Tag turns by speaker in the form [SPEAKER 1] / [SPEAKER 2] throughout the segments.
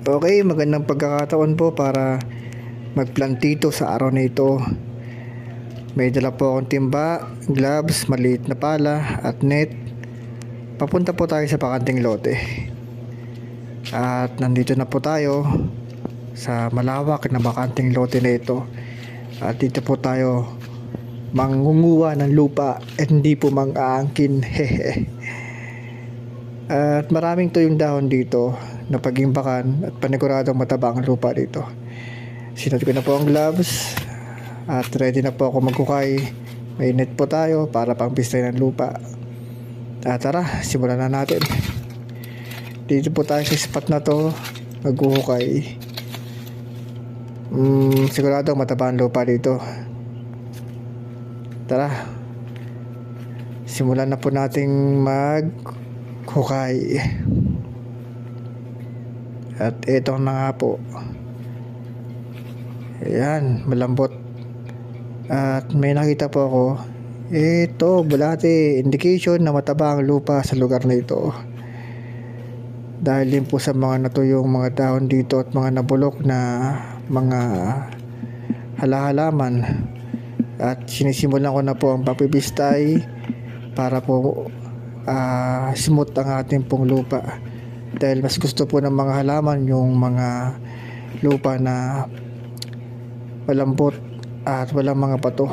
[SPEAKER 1] Okay, magandang pagkakataon po para magplantito sa araw na ito. May dala po akong timba, gloves, maliit na pala at net. Papunta po tayo sa pakanting lote. At nandito na po tayo sa malawak na bakanting lote na ito. At dito po tayo mangunguha ng lupa at hindi po mang-aangkin. Hehe. At maraming tuyong dahon dito na pagimbakan at paniguradong mataba ang lupa dito. Sinot ko na po ang gloves at ready na po ako magkukay. May net po tayo para pang pistay ng lupa. At tara, simulan na natin. Dito po tayo sa spot na to, magkuhukay. Mm, sigurado mataba ang lupa dito. Tara, simulan na po nating mag hukay. At ito na nga po. Ayan, malambot. At may nakita po ako. Ito, bulate. Indication na mataba ang lupa sa lugar na ito. Dahil din po sa mga natuyong mga dahon dito at mga nabulok na mga halahalaman. At sinisimulan ko na po ang papibistay para po ah, smooth ang ating pong lupa dahil mas gusto po ng mga halaman yung mga lupa na malambot at walang mga bato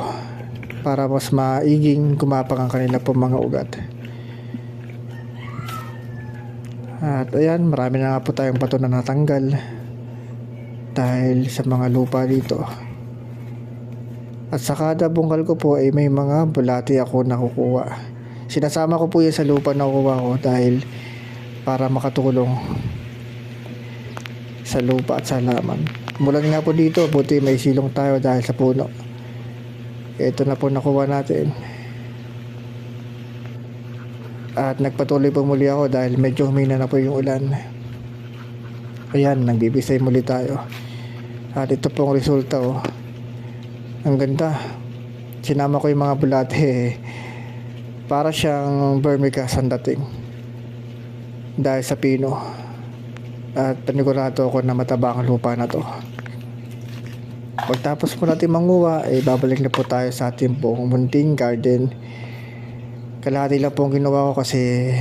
[SPEAKER 1] para mas maiging gumapang ang kanila pong mga ugat. At ayan marami na nga po tayong bato na natanggal dahil sa mga lupa dito. At sa kada bungkal ko po ay may mga bulati ako nakukuha. Sinasama ko po yan sa lupa na kuha ko dahil para makatulong sa lupa at sa halaman. Mulan nga po dito, buti may silong tayo dahil sa puno. Ito na po nakuha natin. At nagpatuloy po muli ako dahil medyo humina na po yung ulan. Ayan, nagbibisay muli tayo. At ito po ang resulta oh. Ang ganda. Sinama ko yung mga bulate eh para siyang vermicast ang dating dahil sa pino. At panigurado ako na mataba ang lupa na to. Pagtapos po natin manguha eh babalik na po tayo sa ating pong munting garden. Kalahati lang po ang ginawa ko kasi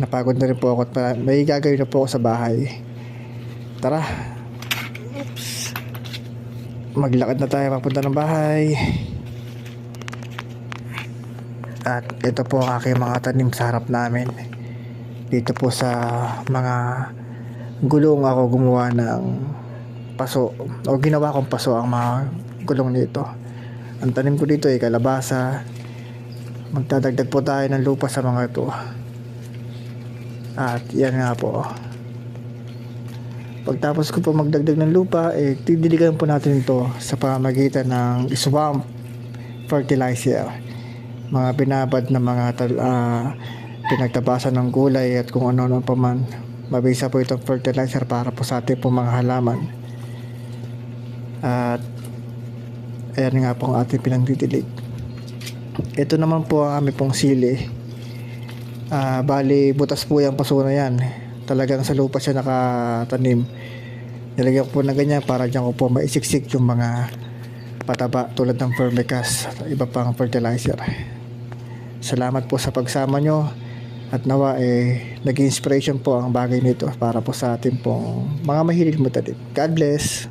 [SPEAKER 1] napagod na rin po ako at may gagawin na po ako sa bahay. Tara. Maglakad na tayo papunta ng bahay. At ito po ang aking mga tanim sa harap namin. Dito po sa mga gulong ako gumawa ng paso o ginawa kong paso ang mga gulong nito. Ang tanim ko dito ay kalabasa. Magdadagdag po tayo ng lupa sa mga ito. At yan nga po. Pagtapos ko po magdagdag ng lupa, eh, tidiligan po natin ito sa pamamagitan ng swamp fertilizer mga binabad na mga uh, pinagtabasan ng gulay at kung ano-ano pa man. Mabisa po itong fertilizer para po sa ating po mga halaman. At ayan nga po ang ating pinagdidilig. Ito naman po ang aming pong sili. Uh, bali, butas po yung paso na yan. Talagang sa lupa siya nakatanim. Nilagyan ko po na ganyan para dyan ko po maisiksik yung mga pataba tulad ng vermicast at iba pang fertilizer. Salamat po sa pagsama nyo at nawa eh nag-inspiration po ang bagay nito para po sa ating pong mga mahilig mo God bless.